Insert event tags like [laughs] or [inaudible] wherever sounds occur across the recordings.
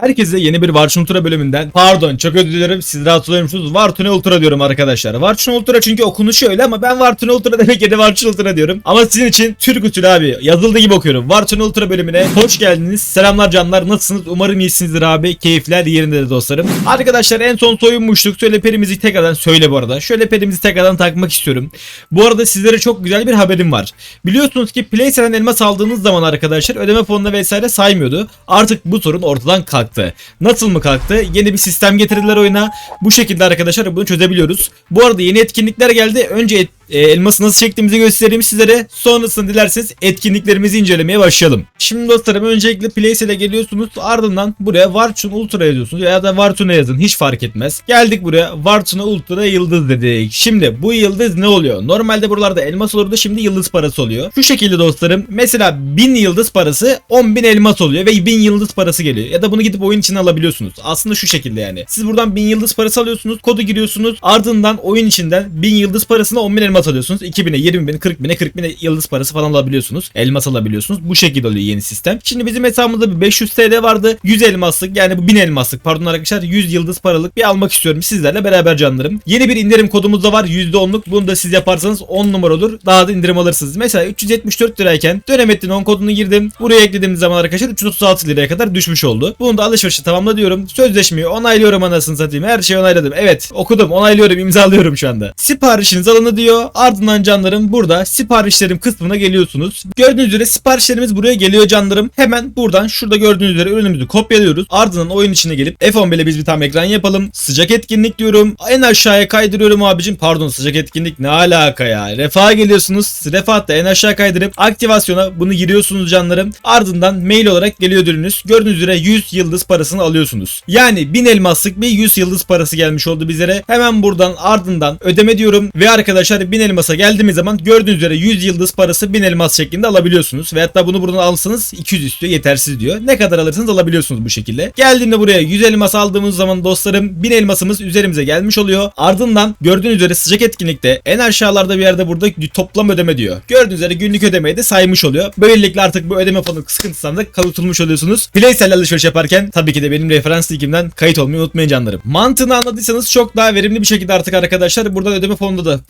Herkese yeni bir Varçın Ultra bölümünden pardon çok özür dilerim siz rahatsız oluyormuşsunuz. Vartune Ultra diyorum arkadaşlar. Varçın Ultra çünkü okunuşu öyle ama ben Vartune Ultra demek yerine Varçın Ultra diyorum. Ama sizin için Türk usulü abi yazıldığı gibi okuyorum. Varçın Ultra bölümüne hoş geldiniz. Selamlar canlar nasılsınız? Umarım iyisinizdir abi. Keyifler yerindedir dostlarım. Arkadaşlar en son soyunmuştuk. Şöyle perimizi tekrardan söyle bu arada. Şöyle perimizi tekrardan takmak istiyorum. Bu arada sizlere çok güzel bir haberim var. Biliyorsunuz ki PlayStation elmas aldığınız zaman arkadaşlar ödeme fonuna vesaire saymıyordu. Artık bu sorun ortadan kalktı. Nasıl mı kalktı? Yeni bir sistem getirdiler oyuna. Bu şekilde arkadaşlar bunu çözebiliyoruz. Bu arada yeni etkinlikler geldi. Önce et- e, elması nasıl çektiğimizi göstereyim sizlere. Sonrasında dilerseniz etkinliklerimizi incelemeye başlayalım. Şimdi dostlarım öncelikle Playsel'e geliyorsunuz. Ardından buraya Vartun Ultra yazıyorsunuz. Ya da Vartun'a yazın. Hiç fark etmez. Geldik buraya. Vartun'a Ultra Yıldız dedik. Şimdi bu yıldız ne oluyor? Normalde buralarda elmas olurdu. Şimdi yıldız parası oluyor. Şu şekilde dostlarım. Mesela 1000 yıldız parası 10.000 elmas oluyor. Ve 1000 yıldız parası geliyor. Ya da bunu gidip oyun içine alabiliyorsunuz. Aslında şu şekilde yani. Siz buradan 1000 yıldız parası alıyorsunuz. Kodu giriyorsunuz. Ardından oyun içinden 1000 yıldız parasına 10.000 elmas alıyorsunuz. 2000'e, 20.000'e, 40.000'e, 40.000'e yıldız parası falan alabiliyorsunuz. Elmas alabiliyorsunuz. Bu şekilde oluyor yeni sistem. Şimdi bizim hesabımızda bir 500 TL vardı. 100 elmaslık yani bu 1000 elmaslık pardon arkadaşlar 100 yıldız paralık bir almak istiyorum sizlerle beraber canlarım. Yeni bir indirim kodumuz da var %10'luk. Bunu da siz yaparsanız 10 numara olur. Daha da indirim alırsınız. Mesela 374 lirayken dönemettin 10 kodunu girdim. Buraya eklediğim zaman arkadaşlar 336 liraya kadar düşmüş oldu. Bunu da alışverişi tamamla diyorum. Sözleşmeyi onaylıyorum anasını satayım. Her şeyi onayladım. Evet okudum onaylıyorum imzalıyorum şu anda. Siparişiniz alındı diyor. Ardından canlarım burada siparişlerim kısmına geliyorsunuz. Gördüğünüz üzere siparişlerimiz buraya geliyor canlarım. Hemen buradan şurada gördüğünüz üzere ürünümüzü kopyalıyoruz. Ardından oyun içine gelip F11 ile biz bir tam ekran yapalım. Sıcak etkinlik diyorum. En aşağıya kaydırıyorum abicim. Pardon sıcak etkinlik ne alaka ya. Refaha geliyorsunuz. Refahta en aşağı kaydırıp aktivasyona bunu giriyorsunuz canlarım. Ardından mail olarak geliyor ürününüz. Gördüğünüz üzere 100 yıldız parasını alıyorsunuz. Yani 1000 elmaslık bir 100 yıldız parası gelmiş oldu bizlere. Hemen buradan ardından ödeme diyorum ve arkadaşlar 1000 elmasa geldiğimiz zaman gördüğünüz üzere 100 yıldız parası 1000 elmas şeklinde alabiliyorsunuz. Ve hatta bunu buradan alsanız 200 istiyor yetersiz diyor. Ne kadar alırsanız alabiliyorsunuz bu şekilde. Geldiğimde buraya 100 elmas aldığımız zaman dostlarım 1000 elmasımız üzerimize gelmiş oluyor. Ardından gördüğünüz üzere sıcak etkinlikte en aşağılarda bir yerde burada toplam ödeme diyor. Gördüğünüz üzere günlük ödemeyi de saymış oluyor. Böylelikle artık bu ödeme fonu sıkıntısından da kalıtılmış oluyorsunuz. Playsell alışveriş yaparken tabii ki de benim referans linkimden kayıt olmayı unutmayın canlarım. Mantığını anladıysanız çok daha verimli bir şekilde artık arkadaşlar buradan ödeme fonunda da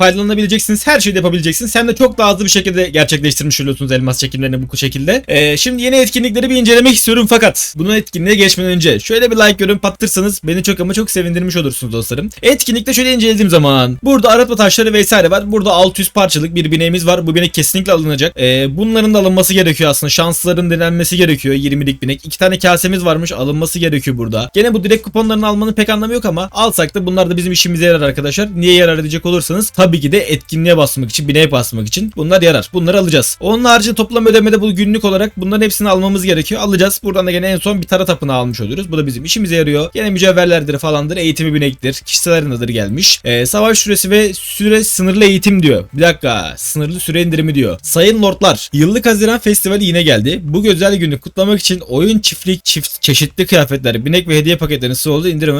faydalanabileceksiniz. Her şeyi de yapabileceksiniz. Hem de çok daha hızlı bir şekilde gerçekleştirmiş oluyorsunuz elmas çekimlerini bu şekilde. Ee, şimdi yeni etkinlikleri bir incelemek istiyorum fakat bunun etkinliğe geçmeden önce şöyle bir like yorum pattırsanız beni çok ama çok sevindirmiş olursunuz dostlarım. Etkinlikte şöyle incelediğim zaman burada aratma taşları vesaire var. Burada 600 parçalık bir bineğimiz var. Bu binek kesinlikle alınacak. Ee, bunların da alınması gerekiyor aslında. Şansların denenmesi gerekiyor. 20'lik binek. İki tane kasemiz varmış. Alınması gerekiyor burada. Gene bu direkt kuponlarını almanın pek anlamı yok ama alsak da bunlar da bizim işimize yarar arkadaşlar. Niye yarar edecek olursanız tabii ki de etkinliğe basmak için, bineğe basmak için bunlar yarar. Bunları alacağız. Onun haricinde toplam ödemede bu günlük olarak bunların hepsini almamız gerekiyor. Alacağız. Buradan da gene en son bir tara tapınağı almış oluyoruz. Bu da bizim işimize yarıyor. Gene mücevherlerdir falandır. Eğitimi binektir. Kişisel arenadır gelmiş. Ee, savaş süresi ve süre sınırlı eğitim diyor. Bir dakika. Sınırlı süre indirimi diyor. Sayın lordlar. Yıllık Haziran Festivali yine geldi. Bu güzel günü kutlamak için oyun çiftlik çift çeşitli kıyafetler, binek ve hediye paketlerinin oldu indirim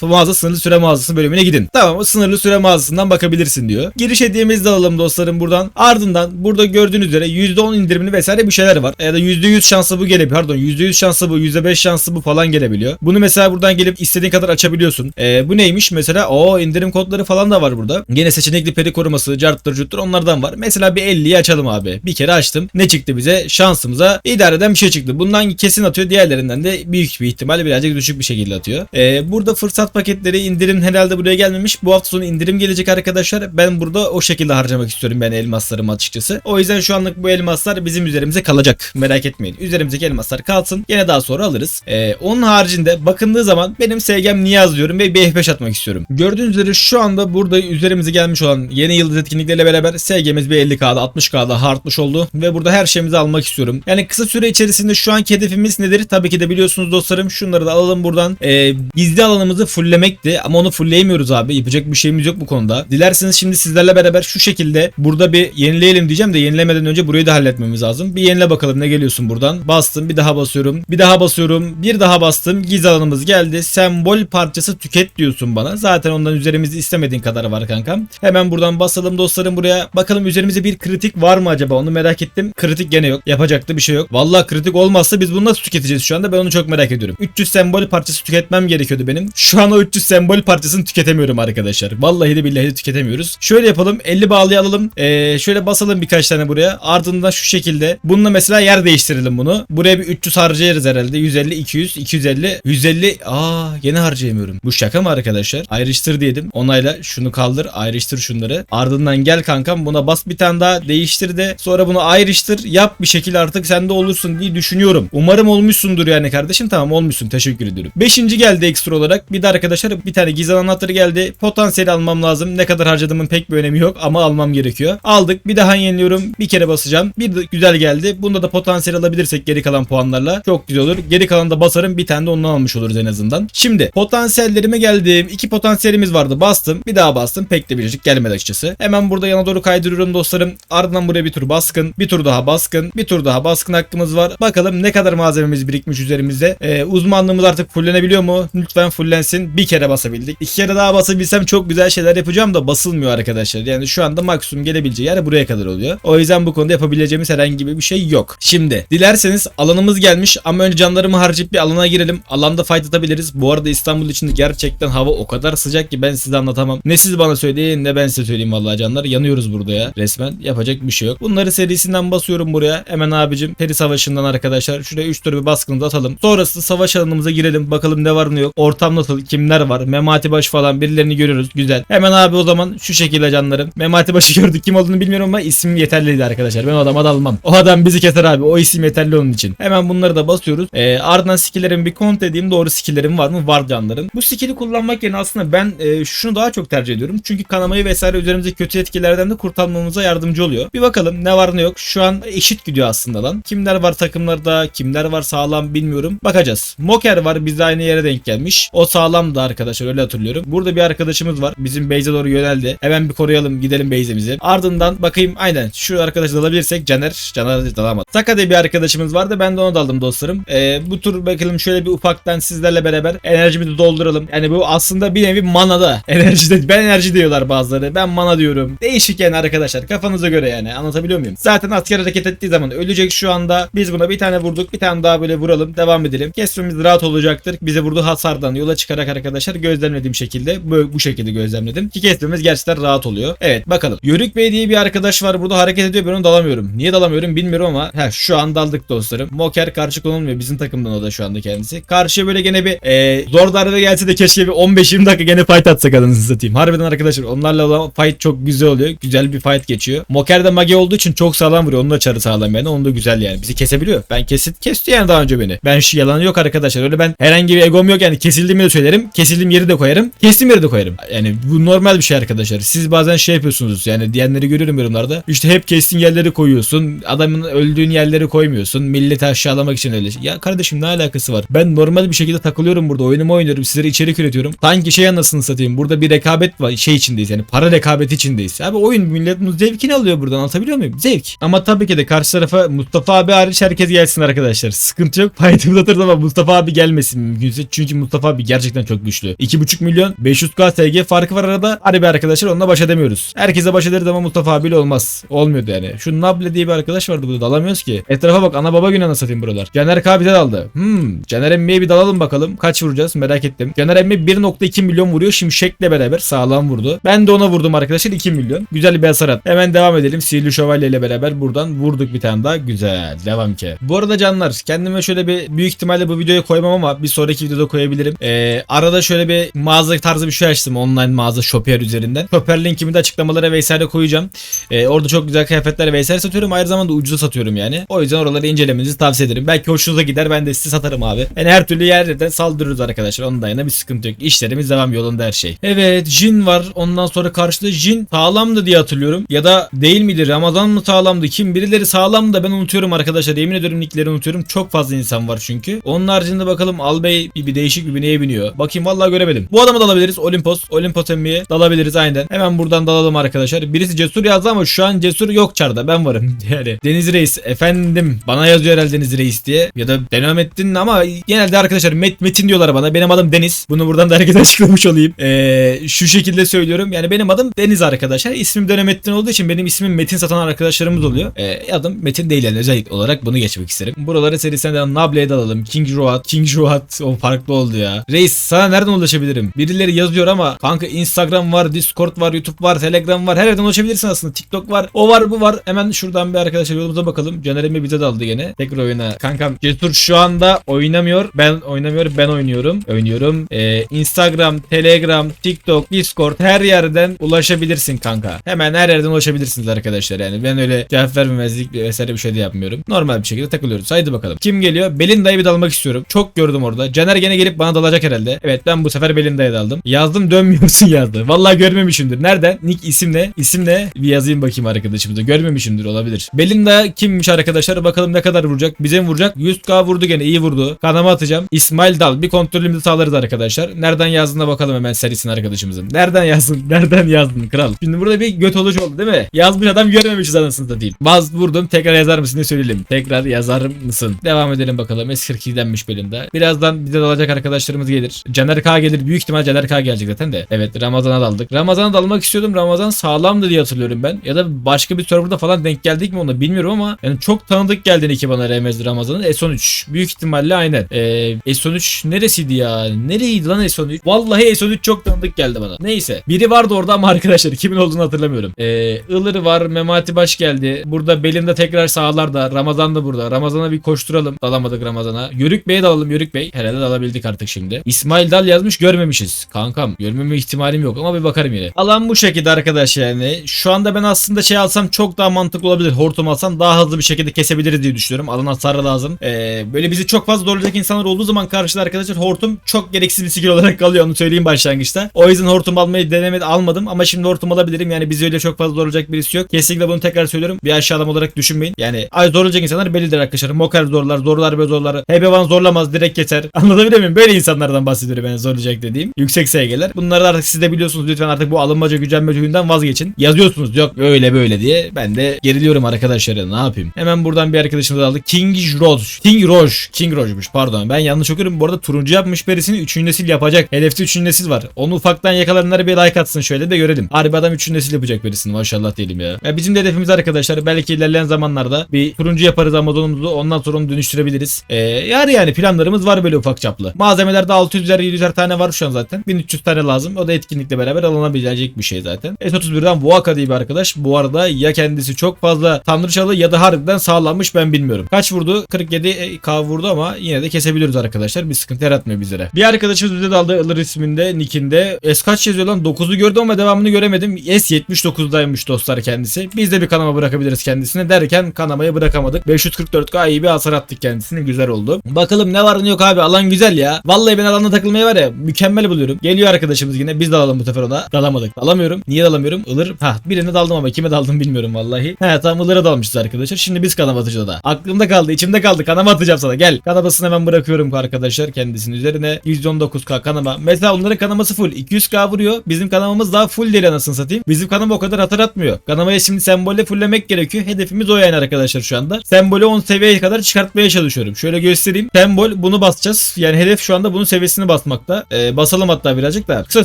mağaza sınırlı süre mağazası bölümüne gidin. Tamam o sınırlı süre mağazasından bakabilirsin diyor. Giriş hediyemizi de alalım dostlarım buradan. Ardından burada gördüğünüz üzere %10 indirimli vesaire bir şeyler var. Ya da %100 şanslı bu gelebiliyor. Pardon %100 şanslı bu, %5 şanslı bu falan gelebiliyor. Bunu mesela buradan gelip istediğin kadar açabiliyorsun. Ee, bu neymiş mesela? O indirim kodları falan da var burada. Gene seçenekli peri koruması, carttır cuttur onlardan var. Mesela bir 50'yi açalım abi. Bir kere açtım. Ne çıktı bize? Şansımıza idare eden bir şey çıktı. Bundan kesin atıyor. Diğerlerinden de büyük bir ihtimalle birazcık düşük bir şekilde atıyor. Ee, burada fırsat paketleri indirim herhalde buraya gelmemiş. Bu hafta sonu indirim gelecek arkadaşlar. Ben burada o şekilde harcamak istiyorum ben elmaslarımı açıkçası. O yüzden şu anlık bu elmaslar bizim üzerimize kalacak. Merak etmeyin. Üzerimizdeki elmaslar kalsın. Gene daha sonra alırız. Ee, onun haricinde bakındığı zaman benim SG'm Niyaz diyorum ve bir F5 atmak istiyorum. Gördüğünüz üzere şu anda burada üzerimize gelmiş olan yeni yıldız etkinlikleriyle beraber SG'miz bir 50k'da 60k'da artmış oldu ve burada her şeyimizi almak istiyorum. Yani kısa süre içerisinde şu anki hedefimiz nedir? Tabii ki de biliyorsunuz dostlarım. Şunları da alalım buradan. Ee, gizli alanımızı fulllemekti ama onu fullleyemiyoruz abi. Yapacak bir şeyimiz yok bu konuda. Dilerseniz şimdi sizlerle beraber şu şekilde burada bir yenileyelim diyeceğim de yenilemeden önce burayı da halletmemiz lazım. Bir yenile bakalım ne geliyorsun buradan. Bastım bir daha basıyorum. Bir daha basıyorum. Bir daha bastım. Giz alanımız geldi. Sembol parçası tüket diyorsun bana. Zaten ondan üzerimizde istemediğin kadar var kankam. Hemen buradan basalım dostlarım buraya. Bakalım üzerimizde bir kritik var mı acaba? Onu merak ettim. Kritik gene yok. Yapacak da bir şey yok. Vallahi kritik olmazsa biz bunu nasıl tüketeceğiz şu anda? Ben onu çok merak ediyorum. 300 sembol parçası tüketmem gerekiyordu benim. Şu an o 300 sembol parçasını tüketemiyorum arkadaşlar. Vallahi de billahi de tüketemiyoruz. Şöyle yapalım. 50 bağlıya alalım. Ee, şöyle basalım birkaç tane buraya. Ardından şu şekilde. Bununla mesela yer değiştirelim bunu. Buraya bir 300 harcayarız herhalde. 150, 200, 250, 150. Aa yine harcayamıyorum. Bu şaka mı arkadaşlar? Ayrıştır diyelim. Onayla şunu kaldır. Ayrıştır şunları. Ardından gel kankam buna bas bir tane daha değiştir de. Sonra bunu ayrıştır. Yap bir şekilde artık sen de olursun diye düşünüyorum. Umarım olmuşsundur yani kardeşim. Tamam olmuşsun. Teşekkür ediyorum. Beşinci geldi ekstra olarak. Bir de arkadaşlar bir tane gizem anahtarı geldi. Potansiyeli almam lazım. Ne kadar harcadığımın pek bir önemi yok ama almam gerekiyor. Aldık. Bir daha yeniliyorum. Bir kere basacağım. Bir de güzel geldi. Bunda da potansiyel alabilirsek geri kalan puanlarla çok güzel olur. Geri kalan da basarım. Bir tane de ondan almış oluruz en azından. Şimdi potansiyellerime geldim. İki potansiyelimiz vardı. Bastım. Bir daha bastım. Pek de biricik gelmedi açıkçası. Hemen burada yana doğru kaydırıyorum dostlarım. Ardından buraya bir tur baskın. Bir tur daha baskın. Bir tur daha baskın hakkımız var. Bakalım ne kadar malzememiz birikmiş üzerimizde. Ee, uzmanlığımız artık fullenebiliyor mu? Lütfen fullensin. Bir kere basabildik. İki kere daha basabilsem çok güzel şeyler yapacağım da basılmıyor arkadaşlar. Yani şu anda maksimum gelebileceği yer buraya kadar oluyor. O yüzden bu konuda yapabileceğimiz herhangi bir şey yok. Şimdi dilerseniz alanımız gelmiş ama önce canlarımı harcayıp bir alana girelim. Alanda fight atabiliriz. Bu arada İstanbul için gerçekten hava o kadar sıcak ki ben size anlatamam. Ne siz bana söyleyin ne ben size söyleyeyim vallahi canlar. Yanıyoruz burada ya resmen. Yapacak bir şey yok. Bunları serisinden basıyorum buraya. Hemen abicim peri savaşından arkadaşlar. Şuraya 3 tur bir baskınımızı atalım. Sonrasında savaş alanımıza girelim. Bakalım ne var ne yok. Ortam nasıl? Kimler var? Memati Baş falan birilerini görüyoruz. Güzel. Hemen abi o zaman şu şekilde canlarım. Memati Baş'ı gördük. Kim olduğunu bilmiyorum ama isim yeterliydi arkadaşlar. Ben o adama da almam. O adam bizi keser abi. O isim yeterli onun için. Hemen bunları da basıyoruz. Ee, ardından skill'lerimi bir kont edeyim. Doğru skill'lerim var mı? Var canlarım. Bu skill'i kullanmak yerine aslında ben e, şunu daha çok tercih ediyorum. Çünkü kanamayı vesaire üzerimize kötü etkilerden de kurtarmamıza yardımcı oluyor. Bir bakalım ne var ne yok. Şu an eşit gidiyor aslında lan. Kimler var takımlarda, kimler var sağlam bilmiyorum. Bakacağız. Moker var bizde aynı yere denk gelmiş. O sağlam da arkadaşlar öyle hatırlıyorum. Burada bir arkadaşımız var. Bizim base'e doğru yöneldi. Hemen bir koruyalım gidelim base'imize. Ardından bakayım aynen şu arkadaşı dalabilirsek Caner. Caner dalamadı. Saka diye bir arkadaşımız vardı. Ben de onu daldım dostlarım. Ee, bu tur bakalım şöyle bir ufaktan sizlerle beraber enerjimizi dolduralım. Yani bu aslında bir nevi manada. [laughs] Enerjide ben enerji diyorlar bazıları. Ben mana diyorum. Değişik yani arkadaşlar. Kafanıza göre yani. Anlatabiliyor muyum? Zaten asker hareket ettiği zaman ölecek şu anda. Biz buna bir tane vurduk. Bir tane daha böyle vuralım. Devam edelim. Kesmemiz rahat olacaktır. Bize vurduğu hasardan yola çıkarak arkadaşlar gözlemlediğim şekilde böyle bu şekilde gözlemledim. Ki kesmemiz gerçekten rahat oluyor. Evet bakalım. Yörük Bey diye bir arkadaş var burada hareket ediyor. Ben onu dalamıyorum. Niye dalamıyorum bilmiyorum ama heh, şu an daldık dostlarım. Moker karşı konulmuyor. Bizim takımdan o da şu anda kendisi. Karşıya böyle gene bir e, zor darbe gelse de keşke bir 15-20 dakika gene fight atsak anasını satayım. Harbiden arkadaşlar onlarla olan fight çok güzel oluyor. Güzel bir fight geçiyor. Moker de mage olduğu için çok sağlam vuruyor. Onun da çarı sağlam yani. Onun da güzel yani. Bizi kesebiliyor. Ben kesit kesti yani daha önce beni. Ben şu yalanı yok arkadaşlar. Öyle ben herhangi bir egom yok yani. Kesildiğimi de söylerim. Kesildiğim yeri de koyarım. Kestim yeri de koyarım. Yani bu normal bir şey arkadaşlar. Siz bazen şey yapıyorsunuz yani diyenleri görüyorum yorumlarda. İşte hep kestin yerleri koyuyorsun. Adamın öldüğün yerleri koymuyorsun. Milleti aşağılamak için öyle. Ya kardeşim ne alakası var? Ben normal bir şekilde takılıyorum burada. Oyunumu oynuyorum. Sizlere içerik üretiyorum. Sanki şey anasını satayım. Burada bir rekabet var. Şey içindeyiz yani. Para rekabeti içindeyiz. Abi oyun milletin zevkini alıyor buradan. Anlatabiliyor muyum? Zevk. Ama tabii ki de karşı tarafa Mustafa abi hariç herkes gelsin arkadaşlar. Sıkıntı yok. [laughs] Fight'ı uzatırız ama Mustafa abi gelmesin mümkünse. Çünkü Mustafa abi gerçekten çok güçlü. 2,5 milyon 500k SG farkı var arada. Hadi be arkadaşlar onunla baş edemiyoruz. Herkese baş ederiz ama Mustafa abiyle olmaz. Olmuyordu yani. Şu Nable diye bir arkadaş vardı burada dalamıyoruz ki. Etrafa bak ana baba günü satayım buralar. Caner K bize daldı. Hmm. Caner Emmi'ye bir dalalım bakalım. Kaç vuracağız merak ettim. Caner Emmi 1.2 milyon vuruyor. Şimşek'le beraber sağlam vurdu. Ben de ona vurdum arkadaşlar 2 milyon. Güzel bir hasar at. Hemen devam edelim. Sihirli Şövalye ile beraber buradan vurduk bir tane daha. Güzel. Devam ki. Bu arada canlar kendime şöyle bir büyük ihtimalle bu videoya koymam ama bir sonraki videoda koyabilirim. Ee, arada şöyle bir mağaza tarzı bir şey açtım. Online mağaza Shopper üzerinden. Shopper linkimi de açıklamalara vesaire koyacağım. Ee, orada çok güzel kıyafetler vesaire satıyorum. Aynı zamanda ucuza satıyorum yani. O yüzden oraları incelemenizi tavsiye ederim. Belki hoşunuza gider ben de size satarım abi. Yani her türlü yerden saldırırız arkadaşlar. Ondan yana bir sıkıntı yok. İşlerimiz devam yolunda her şey. Evet Jin var. Ondan sonra karşıda Jin sağlamdı diye hatırlıyorum. Ya da değil miydi? Ramazan mı sağlamdı? Kim? Birileri sağlam da ben unutuyorum arkadaşlar. Yemin ediyorum nickleri unutuyorum. Çok fazla insan var çünkü. Onun haricinde bakalım Albay bir, değişik bir bineye biniyor. Bakayım vallahi göremedim. Bu adamı da alabiliriz. Olimpos. Olimpos emmiye dalabiliriz aynen. Hemen buradan buradan dalalım arkadaşlar. Birisi cesur yazdı ama şu an cesur yok çarda. Ben varım. [laughs] Yani Deniz Reis efendim bana yazıyor herhalde Deniz Reis diye. Ya da Denomettin ama genelde arkadaşlar Met, Metin diyorlar bana. Benim adım Deniz. Bunu buradan da herkese [laughs] açıklamış olayım. Ee, şu şekilde söylüyorum. Yani benim adım Deniz arkadaşlar. İsmim Denomettin olduğu için benim ismim Metin satan arkadaşlarımız oluyor. Ee, adım Metin değil yani özellikle olarak bunu geçmek isterim. Buraları serisinden Nable'ye dalalım. King Roat. King Roat o farklı oldu ya. Reis sana nereden ulaşabilirim? Birileri yazıyor ama kanka Instagram var, Discord var, YouTube var, Telegram var. Her yerden ulaşabilirsin aslında. TikTok var. O var bu var. Hemen şuradan bir arkadaşlar yolumuza bakalım. Caner Emre bize daldı gene. Tekrar oyuna. Kankam Cesur şu anda oynamıyor. Ben oynamıyorum. Ben oynuyorum. Oynuyorum. Ee, Instagram, Telegram, TikTok, Discord her yerden ulaşabilirsin kanka. Hemen her yerden ulaşabilirsiniz arkadaşlar yani. Ben öyle cevap vermemezlik vesaire bir şey de yapmıyorum. Normal bir şekilde takılıyoruz. Haydi bakalım. Kim geliyor? Belinda'yı bir dalmak istiyorum. Çok gördüm orada. Caner gene gelip bana dalacak herhalde. Evet ben bu sefer Belinda'ya daldım. Yazdım dönmüyorsun [laughs] yazdı. Vallahi görmemişimdir. Nereden? Nick isim ne? İsim ne? Bir yazayım bakayım arkadaşımıza. Görmemişimdir olabilir. Belinda kimmiş arkadaşlar? Bakalım ne kadar vuracak? Bize mi vuracak? 100k vurdu gene. iyi vurdu. Kanama atacağım. İsmail Dal. Bir kontrolümüzü sağlarız arkadaşlar. Nereden yazdığına bakalım hemen serisini arkadaşımızın. Nereden yazdın? [laughs] Nereden yazdın kral? Şimdi burada bir göt oluş oldu değil mi? Yazmış adam görmemişiz anasını satayım. Baz vurdum. Tekrar yazar mısın diye söyleyelim. Tekrar yazar mısın? Devam edelim bakalım. S42'denmiş Belinda. Birazdan bize dalacak arkadaşlarımız gelir. Caner K gelir. Büyük ihtimal Caner K gelecek zaten de. Evet Ramazan'a daldık. Ramazan'a dalmak istiyordum. Ramazan sağlamdı diye hatırlıyorum ben. Ya da başka bir serverda falan denk geldik mi onu bilmiyorum ama yani çok tanıdık geldi iki bana Remez Ramazan'ın. S13. Büyük ihtimalle aynen. Ee, S13 neresiydi ya? Nereydi lan S13? Vallahi S13 çok tanıdık geldi bana. Neyse. Biri vardı orada ama [laughs] arkadaşlar kimin olduğunu hatırlamıyorum. Ee, Ilır var. Memati Baş geldi. Burada Belinda tekrar sağlarda. Ramazan da burada. Ramazan'a bir koşturalım. Dalamadık Ramazan'a. Yörük Bey'e dalalım Yörük Bey. Herhalde dalabildik artık şimdi. İsmail Dal yazmış görmemişiz. Kankam görmeme ihtimalim yok ama bir bakarım yine. Alan bu şekilde arkadaş yani. Şu anda ben aslında şey alsam çok daha mantıklı olabilir. Hortum alsam daha hızlı bir şekilde kesebiliriz diye düşünüyorum. Alan hasarı lazım. Ee, böyle bizi çok fazla zorlayacak insanlar olduğu zaman karşıda arkadaşlar hortum çok gereksiz bir skill olarak [laughs] kalıyor onu söyleyeyim başlangıçta. O yüzden hortum almayı denemedi almadım ama şimdi hortum alabilirim. Yani bizi öyle çok fazla zorlayacak birisi yok. Kesinlikle bunu tekrar söylüyorum. Bir aşağı adam olarak düşünmeyin. Yani ay zorlayacak insanlar bellidir arkadaşlar. Mokar zorlar, zorlar ve zorlar. HB1 zorlamaz direkt keser. [laughs] Anlatabiliyor muyum? Böyle insanlardan bahsediyorum ben zorlayacak dediğim. Yüksek SG'ler. Bunları artık siz de biliyorsunuz. Lütfen artık bu alınmaca gücenmece huyundan vazgeçin. Yazıyorsunuz yok öyle böyle diye. Ben de geriliyorum arkadaşlar ya, ne yapayım. Hemen buradan bir arkadaşımız aldık. King Roj. King Roj. King Roj'muş pardon. Ben yanlış okuyorum. Bu arada turuncu yapmış birisini 3. nesil yapacak. Hedefte 3. nesil var. Onu ufaktan yakalananlara bir like atsın şöyle de görelim. Harbi adam 3. nesil yapacak birisini maşallah diyelim ya. ya bizim de hedefimiz arkadaşlar belki ilerleyen zamanlarda bir turuncu yaparız Amazon'umuzu ondan sonra onu dönüştürebiliriz. Ee, yar yani planlarımız var böyle ufak çaplı. Malzemelerde 600'er 700'er tane var şu an zaten. 1300 tane lazım. O da etkinlikle beraber alınabilecek bir şey zaten. S31'den Vuaka diye bir arkadaş. Bu arada ya kendisi çok fazla tanrıçalı ya da harbiden sağlanmış ben bilmiyorum. Kaç vurdu? 47 K vurdu ama yine de kesebiliyoruz arkadaşlar. Bir sıkıntı yaratmıyor bizlere. Bir arkadaşımız bize daldı Ilır isminde nickinde. S kaç yazıyor lan? 9'u gördüm ama devamını göremedim. S79'daymış dostlar kendisi. Biz de bir kanama bırakabiliriz kendisine derken kanamayı bırakamadık. 544K iyi bir hasar attık kendisine. Güzel oldu. Bakalım ne var ne yok abi. Alan güzel ya. Vallahi ben alanda takılmayı var ya mükemmel buluyorum. Geliyor arkadaşımız yine. Biz dalalım bu sefer ona. Dalamadık. Dalamıyorum. Niye dalamıyorum? Ilır. Ha birine daldım ama kime daldım bilmiyorum vallahi. He tamam Ilır'a dalmışız arkadaşlar. Şimdi biz kanama atacağız da. Aklımda kaldı. içimde kaldı. Kanama atacağım sana. Gel. Kanamasını hemen bırakıyorum arkadaşlar kendisinin üzerine. 119k kanama. Mesela onların kanaması full. 200k vuruyor. Bizim kanamamız daha full değil anasını satayım. Bizim kanama o kadar hatır atmıyor. Kanamaya şimdi sembolle fulllemek gerekiyor. Hedefimiz o yani arkadaşlar şu anda. Sembolü 10 seviyeye kadar çıkartmaya çalışıyorum. Şöyle göstereyim. Sembol bunu basacağız. Yani hedef şu anda bunun seviyesini basmakta. Ee, basalım hatta birazcık da. Kısa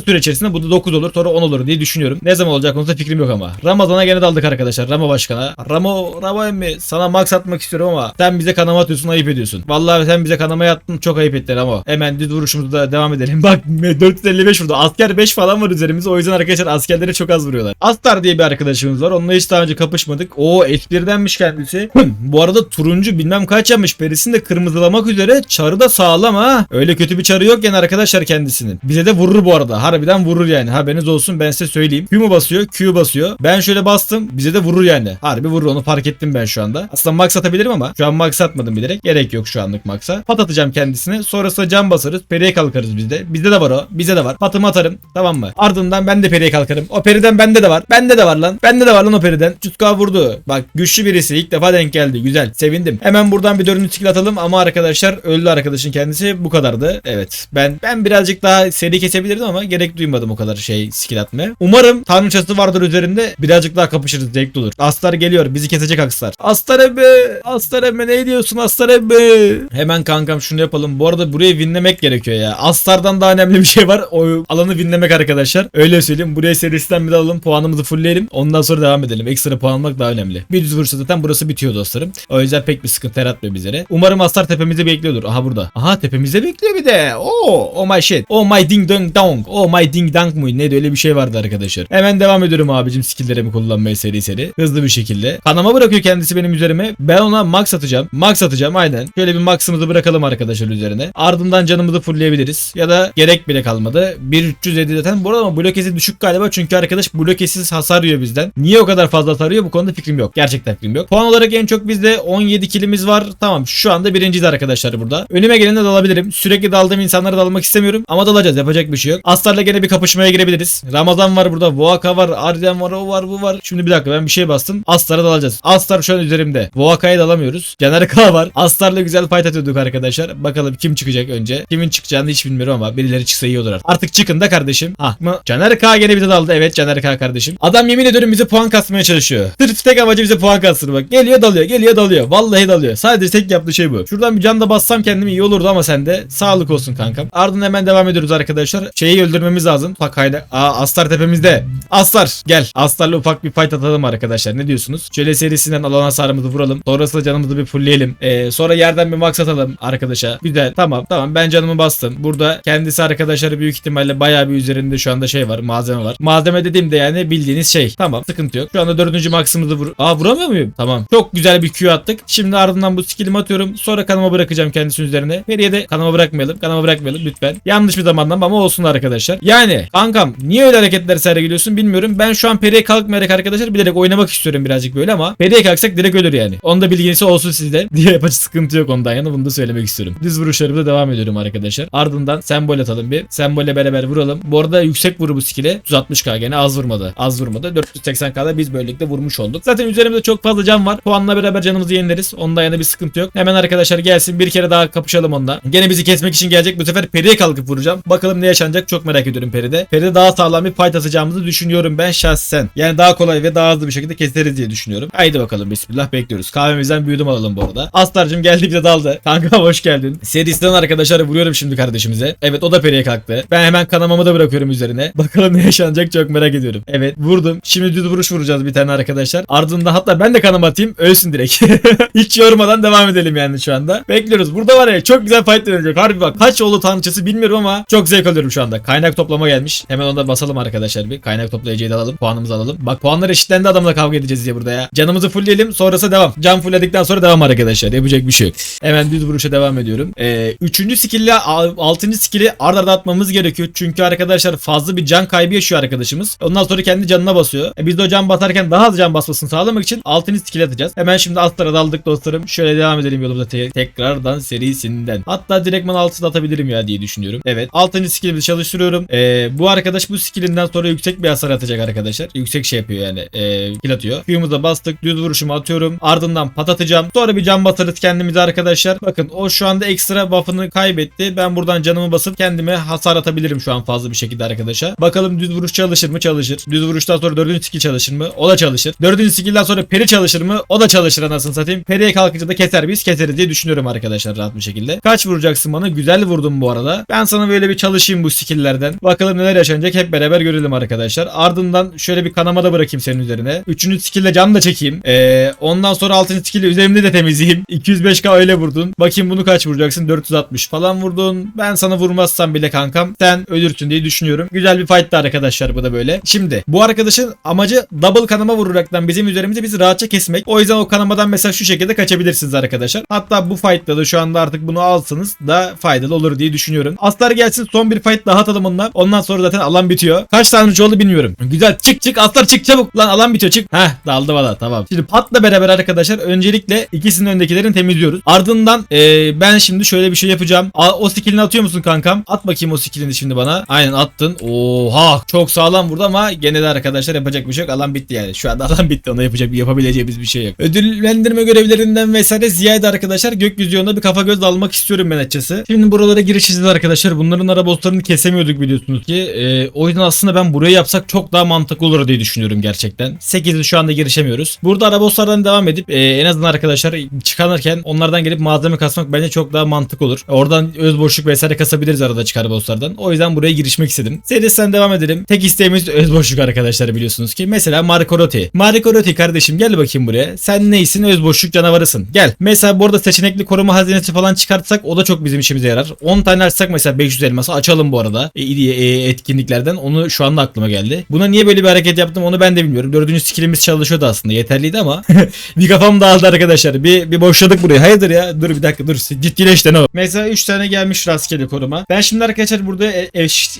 süre içerisinde bu da 9 olur sonra 10 olur diye düşünüyorum. Ne zaman olacak konusunda fikrim yok ama. Ramazan'a gene daldık arkadaşlar. Ramo başkana. Ramo, Ramo emmi sana max atmak istiyorum ama sen bize kanama atıyorsun ayıp ediyorsun. Vallahi sen bize kanama attın çok ayıp ettin ama. Hemen düz vuruşumuzda devam edelim. [laughs] Bak 455 vurdu. Asker 5 falan var üzerimizde. O yüzden arkadaşlar askerlere çok az vuruyorlar. Astar diye bir arkadaşımız var. Onunla hiç daha önce kapışmadık. O S1'denmiş kendisi. Bu arada turuncu bilmem kaç yapmış. Perisini de kırmızılamak üzere. Çarı da sağlam ha. Öyle kötü bir çarı yok yani arkadaşlar kendisinin. Bize de vurur bu arada. Harbiden vurur yani. Haberiniz olsun ben size söyleyeyim. Q mu basıyor? Q basıyor. Ben şöyle bastım. Bize de vurur yani. Harbi vurur onu fark ettim ben şu anda. Aslında max atabilirim ama şu an max atmadım bilerek. Gerek yok şu anlık max'a. Pat atacağım kendisine. Sonrasında cam basarız. Periye kalkarız bizde. Bizde de var o. Bize de var. Patımı atarım. Tamam mı? Ardından ben de periye kalkarım. O periden bende de var. Bende de var lan. Bende de var lan o periden. Cutka vurdu. Bak güçlü birisi. ilk defa denk geldi. Güzel. Sevindim. Hemen buradan bir dördüncü skill atalım ama arkadaşlar öldü arkadaşın kendisi. Bu kadardı. Evet. Ben ben birazcık daha seri kesebilirdim ama gerek duymadım o kadar şey skill atmaya. Umarım Umarım tanrıçası vardır üzerinde. Birazcık daha kapışırız zevkli olur. Aslar geliyor. Bizi kesecek Akslar. Aslar ebe. Aslar ebe ne diyorsun Aslar ebe. Hemen kankam şunu yapalım. Bu arada burayı winlemek gerekiyor ya. Aslardan daha önemli bir şey var. O alanı winlemek arkadaşlar. Öyle söyleyeyim. Buraya serisinden bir de alalım. Puanımızı fullleyelim. Ondan sonra devam edelim. Ekstra puan almak daha önemli. Bir düz vursa zaten burası bitiyor dostlarım. O yüzden pek bir sıkıntı yaratmıyor bizlere. Umarım Aslar tepemizi bekliyordur. Aha burada. Aha tepemizde bekliyor bir de. Oo, oh my shit. Oh my ding dong dong. Oh my ding dong muydu? Neydi öyle bir şey vardı arkadaşlar. Hemen devam ediyorum abicim skilllerimi kullanmaya seri seri. Hızlı bir şekilde. Kanama bırakıyor kendisi benim üzerime. Ben ona max atacağım. Max atacağım aynen. Şöyle bir max'ımızı bırakalım arkadaşlar üzerine. Ardından canımızı fullleyebiliriz. Ya da gerek bile kalmadı. 1307 zaten. Bu arada ama blokesi düşük galiba. Çünkü arkadaş blokesiz hasar yiyor bizden. Niye o kadar fazla hasar? Bu konuda fikrim yok. Gerçekten fikrim yok. Puan olarak en çok bizde 17 kilimiz var. Tamam şu anda birinciyiz arkadaşlar burada. Önüme gelene dalabilirim. Sürekli daldığım insanlara dalmak istemiyorum. Ama dalacağız. Yapacak bir şey yok. Aslarla gene bir kapışmaya girebiliriz. Ramazan var burada. Voaka var. Arden var. O var. Bu var. Şimdi bir dakika ben bir şey bastım. Aslara dalacağız. Aslar şu an üzerimde. Voaka'ya dalamıyoruz. Caner K var. Aslarla güzel fight atıyorduk arkadaşlar. Bakalım kim çıkacak önce. Kimin çıkacağını hiç bilmiyorum ama birileri çıksa iyi olur artık. Çıkın da kardeşim. Ah mı? Caner K gene bize daldı. Evet Caner K kardeşim. Adam yemin ediyorum bize puan kasmaya çalışıyor. Sırf tek amacı bize puan kastırmak. Geliyor dalıyor. Geliyor dalıyor. Vallahi dalıyor. Sadece tek yaptığı şey bu. Şuradan bir can da bassam kendimi iyi olurdu ama sende. Sağlık olsun kankam. Ardından hemen devam ediyoruz arkadaşlar. Şeyi öldürmemiz lazım. Bak hayda. Aa Aslar tepemizde. Aslar gel. Aslarla ufak bir fight atalım arkadaşlar. Ne diyorsunuz? Şöyle serisinden alan hasarımızı vuralım. Sonrasında canımızı bir fullleyelim. Ee, sonra yerden bir max atalım arkadaşa. Güzel. Tamam tamam ben canımı bastım. Burada kendisi arkadaşları büyük ihtimalle bayağı bir üzerinde şu anda şey var. Malzeme var. Malzeme dediğimde yani bildiğiniz şey. Tamam sıkıntı yok. Şu anda dördüncü maxımızı vur. Aa vuramıyor muyum? Tamam. Çok güzel bir Q attık. Şimdi ardından bu skillimi atıyorum. Sonra kanıma bırakacağım kendisinin üzerine. Feriye de kanıma bırakmayalım. Kanıma bırakmayalım lütfen. Yanlış bir zamanlama ama olsun arkadaşlar. Yani kankam niye öyle hareketler sergiliyorsun bilmiyorum. Ben şu an Peri'ye kalkmayarak arkadaşlar bilerek oynamak istiyorum birazcık böyle ama Peri'ye kalksak direkt ölür yani. Onda bilgisi olsun sizde. [laughs] Diye yapacak sıkıntı yok ondan yana bunu da söylemek istiyorum. Düz vuruşlarımıza devam ediyorum arkadaşlar. Ardından sembol atalım bir. Sembolle beraber vuralım. Bu arada yüksek vuru bu skill'e 160k gene az vurmadı. Az vurmadı. 480k'da biz böylelikle vurmuş olduk. Zaten üzerimizde çok fazla can var. Puanla beraber canımızı yenileriz. Onda yana bir sıkıntı yok. Hemen arkadaşlar gelsin bir kere daha kapışalım onda. Gene bizi kesmek için gelecek. Bu sefer Peri'ye kalkıp vuracağım. Bakalım ne yaşanacak çok merak ediyorum Peri'de. Peri'de daha sağlam bir fight atacağımızı düşünüyorum ben şahsen. Yani daha kolay ve daha hızlı bir şekilde keseriz diye düşünüyorum. Haydi bakalım bismillah bekliyoruz. Kahvemizden büyüdüm alalım bu arada. Aslarcım geldi bize daldı. Kanka hoş geldin. Serisinden arkadaşlar vuruyorum şimdi kardeşimize. Evet o da Peri'ye kalktı. Ben hemen kanamamı da bırakıyorum üzerine. [laughs] Bakalım ne yaşanacak çok merak ediyorum. Evet vurdum. Şimdi düz vuruş vuracağız bir tane arkadaşlar. Ardından hatta ben de kanama atayım. Ölsün direkt. [laughs] Hiç yormadan devam edelim yani şu anda. Bekliyoruz. Burada var ya çok güzel fight dönecek. Harbi bak kaç oğlu tanrıçası bilmiyorum ama çok zevk alıyorum şu anda. Kaynak toplama gelmiş. Hemen onda basalım arkadaşlar bir. Kaynak toplayıcıyı da alalım. Puanımızı alalım. Bak puanlar eşitlendi adamla kavga edeceğiz diye burada ya. Canımızı fullleyelim. Sonrası devam. Can fullledikten sonra devam arkadaşlar. Yapacak bir şey yok. Hemen düz vuruşa devam ediyorum. Ee, üçüncü skill ile al- altıncı skill'i ard arda atmamız gerekiyor. Çünkü arkadaşlar fazla bir can kaybı yaşıyor arkadaşımız. Ondan sonra kendi canına basıyor. E biz de o can batarken daha az can basmasını sağlamak için altıncı skill atacağız. Hemen şimdi altlara daldık dostlarım. Şöyle devam edelim yolumuza te- tekrardan serisinden. Hatta direktman altı da atabilirim ya diye düşünüyorum. Evet. Altıncı skill'imizi çalıştırıyorum. Ee, bu arkadaş bu skill'inden sonra yüksek bir hasar atacak arkadaşlar. Yüksek şey yapıyor yani. Ee, kill atıyor. Q'muza bastık. Düz vuruşumu atıyorum. Ardından pat atacağım. Sonra bir can basarız kendimize arkadaşlar. Bakın o şu anda ekstra buff'ını kaybetti. Ben buradan canımı basıp kendime hasar atabilirim şu an fazla bir şekilde arkadaşa. Bakalım düz vuruş çalışır mı? Çalışır. Düz vuruştan sonra dördüncü skill çalışır mı? O da çalışır. Dördüncü skill'den sonra peri çalışır mı? O da çalışır anasını satayım. Periye kalkınca da keser biz keseriz diye düşünüyorum arkadaşlar rahat bir şekilde. Kaç vuracaksın bana? Güzel vurdum bu arada. Ben sana böyle bir çalışayım bu skill'lerden. Bakalım neler yaşanacak hep beraber görelim arkadaşlar. Ardından şöyle bir kanama da bırakayım senin üzerine. Üçüncü skill'le can da çekeyim. Ee, ondan sonra altıncı skill'le üzerimde de temizleyeyim. [laughs] 205k öyle vurdun. Bakayım bunu kaç vuracaksın? 460 falan vurdun. Ben sana vurmazsam bile kankam sen ölürsün diye düşünüyorum. Güzel bir fight'tı arkadaşlar bu da böyle. Şimdi bu arkadaşın amacı double kanama vuraraktan bizim üzerimize bizi rahatça kesmek. O yüzden o kanamadan mesela şu şekilde kaçabilirsiniz arkadaşlar. Hatta bu fight'ta da şu anda artık bunu alsanız da faydalı olur diye düşünüyorum. Aslar gelsin son bir fight daha atalım onunla. Ondan sonra zaten alan bitiyor. Kaç tanrıcı oldu bilmiyorum. Güzel çık çık aslar çık çabuk. Lan alan bitiyor çık. Heh daldı valla tamam. Şimdi patla beraber arkadaşlar öncelikle ikisinin öndekilerini temizliyoruz. Ardından eee, ben şimdi şöyle bir şey yapacağım. A- o skillini atıyor musun kankam? At bakayım o skillini şimdi bana. Aynen attın. Oha çok sağlam vurdu ama gene de arkadaşlar yapacak bir şey yok. Alan bitti yani. Şu anda alan bitti. Ona yapacak bir yapabileceğimiz bir şey yok. Ödüllendirme görevlerinden vesaire ziyade arkadaşlar gökyüzü yolunda bir kafa göz almak istiyorum ben açıkçası. Şimdi buralara giriş arkadaşlar. Bunların ara bosslarını kesemiyorduk biliyorsunuz ki. Ee, o yüzden aslında ben buraya yapsak çok daha mantıklı olur diye düşünüyorum gerçekten. 8'i şu anda girişemiyoruz. Burada araboslardan devam edip e, en azından arkadaşlar çıkarırken onlardan gelip malzeme kasmak bence çok daha mantıklı olur. Oradan öz boşluk vesaire kasabiliriz arada çıkar bosslardan. O yüzden buraya girişmek istedim. Serisinden devam edelim. Tek isteğimiz öz boşluk arkadaşlar biliyorsunuz ki. Mesela Marco Rotti. Marco Rotti kardeşim gel bakayım buraya. Sen neysin? Öz boşluk canavarısın. Gel. Mesela burada seçenekli koruma hazinesi falan çıkartsak o da çok bizim işimize yarar. 10 tane açsak mesela 500 elması açalım bu arada. E, e, etkinliklerden. Onu şu anda aklıma geldi. Buna niye böyle bir hareket yaptım onu ben de bilmiyorum. Dördüncü skillimiz çalışıyordu aslında. Yeterliydi ama [laughs] bir kafam dağıldı arkadaşlar. Bir, bir boşladık burayı. Hayırdır ya? Dur bir dakika dur. Ciddileşti ne o? Mesela 3 tane gelmiş rastgele koruma. Ben şimdi arkadaşlar burada e, eş,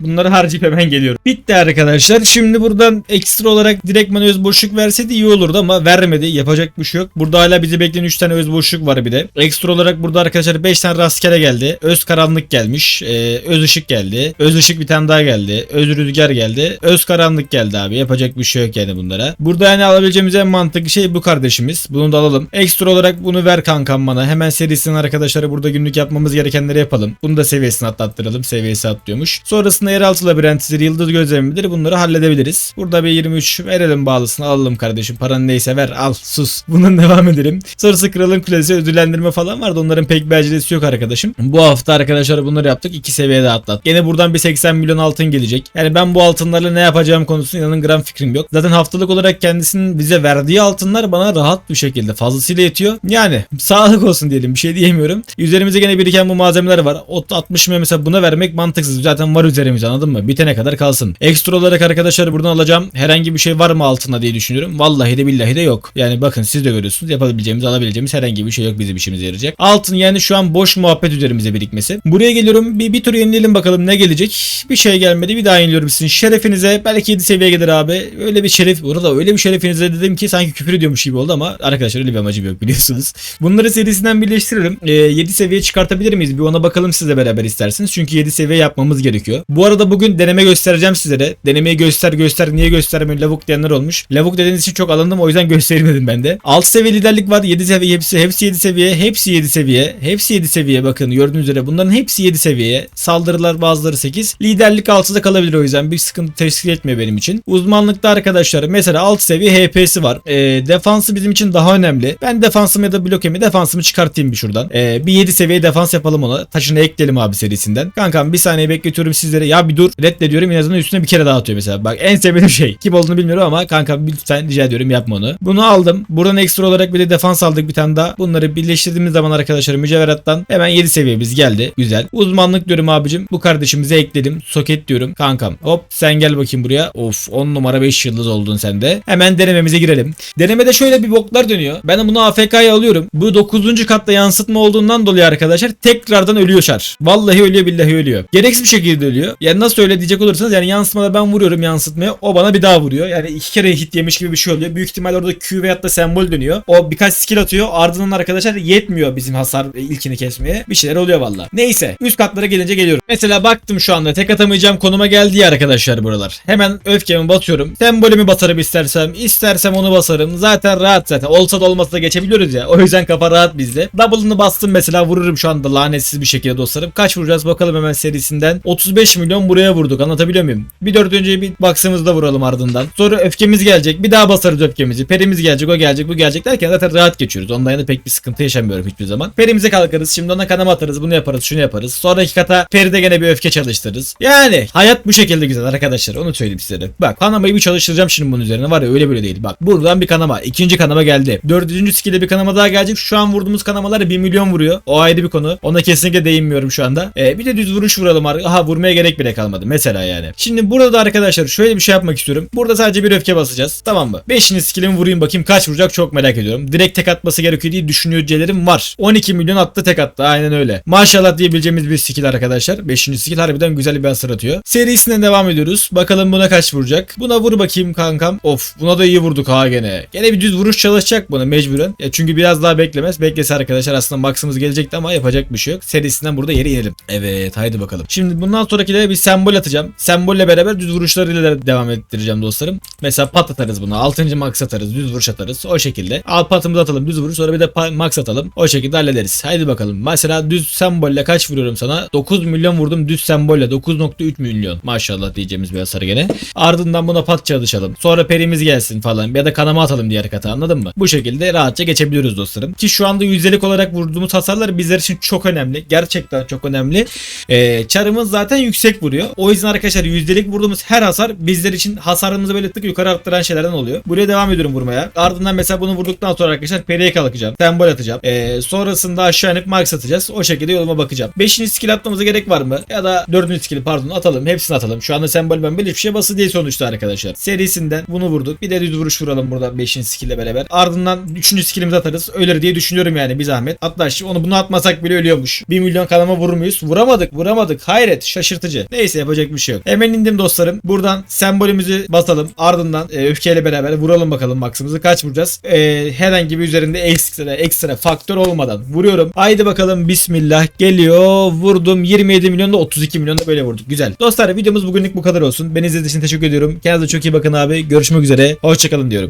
bunları harcayıp hemen geliyorum. Bitti arkadaşlar. Şimdi buradan ekstra olarak direktman öz boşluk verseydi iyi olurdu ama vermedi. Yapacak bir şey yok. Burada hala bizi bekleyen 3 tane öz boşluk var bir de. Ekstra olarak burada arkadaşlar 5 tane rastgele geldi. Öz karanlık gelmiş. Ee, öz ışık geldi. Öz ışık bir tane daha geldi. Öz rüzgar geldi. Öz karanlık geldi abi. Yapacak bir şey yok yani bunlara. Burada yani alabileceğimiz en mantıklı şey bu kardeşimiz. Bunu da alalım. Ekstra olarak bunu ver kankam bana. Hemen serisinin arkadaşları burada günlük yapmamız gerekenleri yapalım. Bunu da seviyesini atlattıralım. Seviyesi atlıyormuş. Sonrasında yeraltı labirentidir, yıldız gözlemidir. Bunları halledebiliriz. Burada bir 23 verelim bağlısını alalım kardeşim. Paran neyse ver al sus. [laughs] Bundan devam edelim. Sonrası kralın kulesi ödüllendirme falan vardı. Onların pek bir yok arkadaşım. Bu hafta arkadaşlar bunları yaptık. iki seviyede atlat. Gene buradan bir 80 milyon altın gelecek. Yani ben bu altınlarla ne yapacağım konusunda inanın gram fikrim yok. Zaten haftalık olarak kendisinin bize verdiği altınlar bana rahat bir şekilde fazlasıyla yetiyor. Yani sağlık olsun diyelim bir şey diyemiyorum. Üzerimize gene biriken bu malzemeler var. O 60 milyon mesela buna vermek mantıksız. Zaten var üzerimizde anladın mı? Bitene kadar kalsın. Ekstra olarak arkadaşlar buradan alacağım herhangi bir şey var mı altında diye düşünüyorum. Vallahi de billahi de yok. Yani bakın siz de görüyorsunuz. Yapabileceğimiz alabileceğimiz herhangi bir şey yok bizim işimize yarayacak. Altın yani şu an boş muhabbet üzerimize birikmesi. Buraya geliyorum. Bir, bir tur yenileyelim bakalım ne gelecek. Bir şey gelmedi. Bir daha yeniliyorum sizin şerefinize. Belki 7 seviye gelir abi. Öyle bir şeref. Burada öyle bir şerefinize dedim ki sanki küfür ediyormuş gibi oldu ama arkadaşlar öyle bir amacım yok biliyorsunuz. Bunları serisinden birleştirelim. Ee, 7 seviye çıkartabilir miyiz? Bir ona bakalım sizle beraber isterseniz. Çünkü 7 seviye yapmamız gerekiyor. Bu arada bugün deneme göstereceğim sizlere. Denemeyi göster göster niye göstermiyor lavuk diyenler olmuş. Lavuk dediğiniz için çok alındım o yüzden [laughs] göstermedim ben de. 6 seviye liderlik var. 7 seviye hepsi hepsi 7 seviye. Hepsi 7 seviye. Hepsi 7 seviye bakın gördüğünüz üzere bunların hepsi 7 seviye. Saldırılar bazıları 8. Liderlik 6'da kalabilir o yüzden bir sıkıntı teşkil etmiyor benim için. Uzmanlıkta arkadaşlar mesela 6 seviye HP'si var. E, defansı bizim için daha önemli. Ben defansımı ya da blokemi defansımı çıkartayım bir şuradan. E, bir 7 seviye defans yapalım ona. Taşını ekleyelim abi serisinden. Kankam bir saniye bekletiyorum sizlere. Ya bir dur. Reddediyorum en azından üstüne bir kere daha atıyor mesela. Bak en sevdiğim şey. Kim olduğunu bilmiyorum ama kankam lütfen rica ediyorum yapma onu. Bunu aldım. Buradan ekstra olarak bir de defans aldık bir tane daha. Bunları birleştirdiğimiz zaman arkadaşlar mücevherattan hemen 7 seviyemiz geldi. Güzel. Uzmanlık diyorum abicim. Bu kardeşimize ekledim. Soket diyorum. Kankam hop sen gel bakayım buraya. Of 10 numara 5 yıldız oldun sen de. Hemen denememize girelim. Denemede şöyle bir boklar dönüyor. Ben bunu AFK'ya alıyorum. Bu 9. katta yansıtma olduğundan dolayı arkadaşlar tekrardan ölüyor şar. Vallahi ölüyor billahi ölüyor. Gereksiz bir şekilde ölüyor. Yani nasıl öyle diyecek olursanız yani yansıtmada ben vuruyorum yansıtmaya. O bana bir daha vuruyor. Yani iki kere hit yemiş gibi bir şey oluyor. Büyük ihtimal orada Q veyahut da sembol dönüyor. O birkaç skill atıyor. Ardından arkadaşlar yetmiyor bizim hasar ilkini kesmeye. Bir şeyler oluyor valla. Neyse üst katlara gelince geliyorum. Mesela baktım şu anda tek atamayacağım konuma geldi ya arkadaşlar buralar. Hemen öfkemi batıyorum. Sembolümü basarım istersem. istersem onu basarım. Zaten rahat zaten. Olsa da olmasa da geçebiliyoruz ya. O yüzden kafa rahat bizde. Double'ını bastım mesela vururum şu anda lanetsiz bir şekilde dostlarım. Kaç vuracağız bakalım hemen serisinden. 35 milyon buraya vurduk anlatabiliyor muyum? Bir dört önce bir box'ımızda vuralım ardından. Sonra öfkemiz gelecek. Bir daha basarız öfkemizi. Perimiz gelecek o gelecek bu gelecek derken zaten rahat geçiyoruz. Ondan yana pek bir sıkıntı yaşamıyorum hiçbir zaman. Perimize kalkarız. Şimdi ona kanama atarız. Bunu yaparız. Şunu yaparız. Sonraki kata peride gene bir öfke çalıştırırız. Yani hayat bu şekilde güzel arkadaşlar. Onu söyleyeyim size de. Bak kanamayı bir çalıştıracağım şimdi bunun üzerine. Var ya öyle böyle değil. Bak buradan bir kanama. ikinci kanama geldi. Dördüncü skill'de bir kanama daha gelecek. Şu an vurduğumuz kanamalar 1 milyon vuruyor. O ayrı bir konu. Ona kesinlikle değinmiyorum şu anda. Ee, bir de düz vuruş vuralım. Aha vurmaya gerek bile kalmadı. Mesela yani. Şimdi burada da arkadaşlar şöyle bir şey yapmak istiyorum. Burada sadece bir öfke basacağız. Tamam mı? Beşinci skill'imi vurayım bakayım kaç vuracak çok merak ediyorum. Direkt tek atması gerekiyor diye düşüncelerim var. 12 milyon attı tek attı. Aynen öyle. Maşallah diyebileceğimiz bir skill arkadaşlar. Beşinci skill harbiden güzel bir hasar atıyor. Serisinden devam ediyoruz. Bakalım buna kaç vuracak. Buna vur bakayım kankam. Of buna da iyi vurduk ha gene. Gene bir düz vuruş çalışacak buna mecburen. Ya çünkü biraz daha beklemez. Beklese arkadaşlar aslında maksimumuz gelecekti ama yapacak bir şey yok. Serisinden burada yeri inelim. Evet haydi bakalım. Şimdi bundan sonraki de bir sembol atacağım. Sembolle beraber düz vuruşlarıyla da devam ettireceğim dostlarım. Mesela pat atarız buna. 6. max atarız. Düz vuruş atarız. O şekilde. Alt patımızı atalım. Düz vuruş. Sonra bir de max atalım. O şekilde hallederiz. Haydi bakalım. Mesela düz sembolle kaç vuruyorum sana? 9 milyon vurdum düz sembolle. 9.3 milyon. Maşallah diyeceğim. Alabileceğimiz bir hasar gene. Ardından buna pat çalışalım. Sonra perimiz gelsin falan ya da kanama atalım diğer kata anladın mı? Bu şekilde rahatça geçebiliyoruz dostlarım. Ki şu anda yüzdelik olarak vurduğumuz hasarlar bizler için çok önemli. Gerçekten çok önemli. Ee, çarımız zaten yüksek vuruyor. O yüzden arkadaşlar yüzdelik vurduğumuz her hasar bizler için hasarımızı böyle tık yukarı arttıran şeylerden oluyor. Buraya devam ediyorum vurmaya. Ardından mesela bunu vurduktan sonra arkadaşlar periye kalkacağım. Sembol atacağım. Ee, sonrasında aşağı inip max atacağız. O şekilde yoluma bakacağım. 5. skill atmamıza gerek var mı? Ya da 4. skill pardon atalım. Hepsini atalım. Şu anda sembol ben hiçbir şey bası değil sonuçta arkadaşlar. Serisinden bunu vurduk. Bir de düz vuruş vuralım burada 5. skill ile beraber. Ardından 3. skillimizi atarız. Ölür diye düşünüyorum yani bir zahmet. Hatta şimdi onu bunu atmasak bile ölüyormuş. 1 milyon kanama vurur muyuz? Vuramadık. Vuramadık. Hayret. Şaşırtıcı. Neyse yapacak bir şey yok. Hemen indim dostlarım. Buradan sembolümüzü basalım. Ardından e, öfkeyle beraber vuralım bakalım maksimumuzu. Kaç vuracağız? E, herhangi bir üzerinde ekstra ekstra faktör olmadan vuruyorum. Haydi bakalım bismillah geliyor. Vurdum 27 milyonda 32 milyonda böyle vurduk. Güzel. Dostlar videomuz bugünlük kadar olsun. Beni izlediğiniz için teşekkür ediyorum. Kendinize çok iyi bakın abi. Görüşmek üzere. Hoşçakalın diyorum.